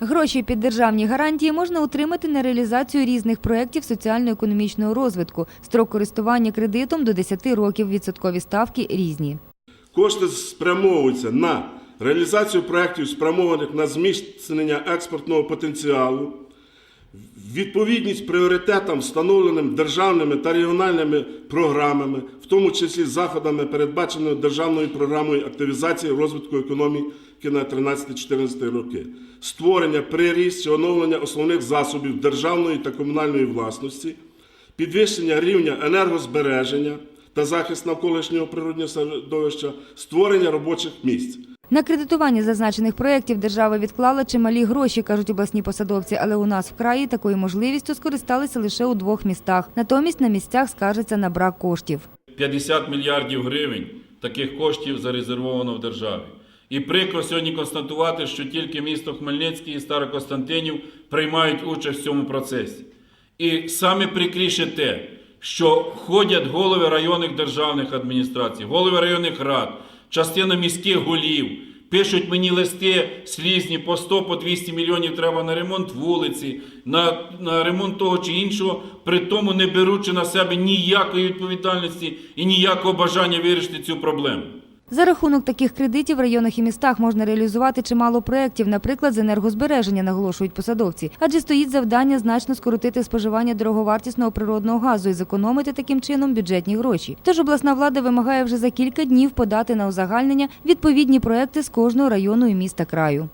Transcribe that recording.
Гроші під державні гарантії можна отримати на реалізацію різних проєктів соціально-економічного розвитку. Строк користування кредитом до 10 років, відсоткові ставки різні. Кошти спрямовуються на реалізацію проєктів, спрямованих на зміцнення експортного потенціалу, відповідність пріоритетам, встановленим державними та регіональними програмами, в тому числі заходами, передбаченими державною програмою активізації розвитку економіки на 13-14 роки, створення, приріст чи оновлення основних засобів державної та комунальної власності, підвищення рівня енергозбереження та захист навколишнього природнього середовища, створення робочих місць. На кредитування зазначених проєктів держава відклала чималі гроші, кажуть обласні посадовці, але у нас в краї такою можливістю скористалися лише у двох містах. Натомість на місцях скаржаться на брак коштів. 50 мільярдів гривень таких коштів зарезервовано в державі. І прикро сьогодні констатувати, що тільки місто Хмельницький і Старокостянтинів приймають участь в цьому процесі. І саме прикріше те, що ходять голови районних державних адміністрацій, голови районних рад, частина міських голів, пишуть мені листи слізні по 100, по 200 мільйонів треба на ремонт вулиці, на, на ремонт того чи іншого, при тому не беручи на себе ніякої відповідальності і ніякого бажання вирішити цю проблему. За рахунок таких кредитів в районах і містах можна реалізувати чимало проєктів, наприклад, з енергозбереження, наголошують посадовці. Адже стоїть завдання значно скоротити споживання дороговартісного природного газу і зекономити таким чином бюджетні гроші. Тож обласна влада вимагає вже за кілька днів подати на узагальнення відповідні проекти з кожного району і міста краю.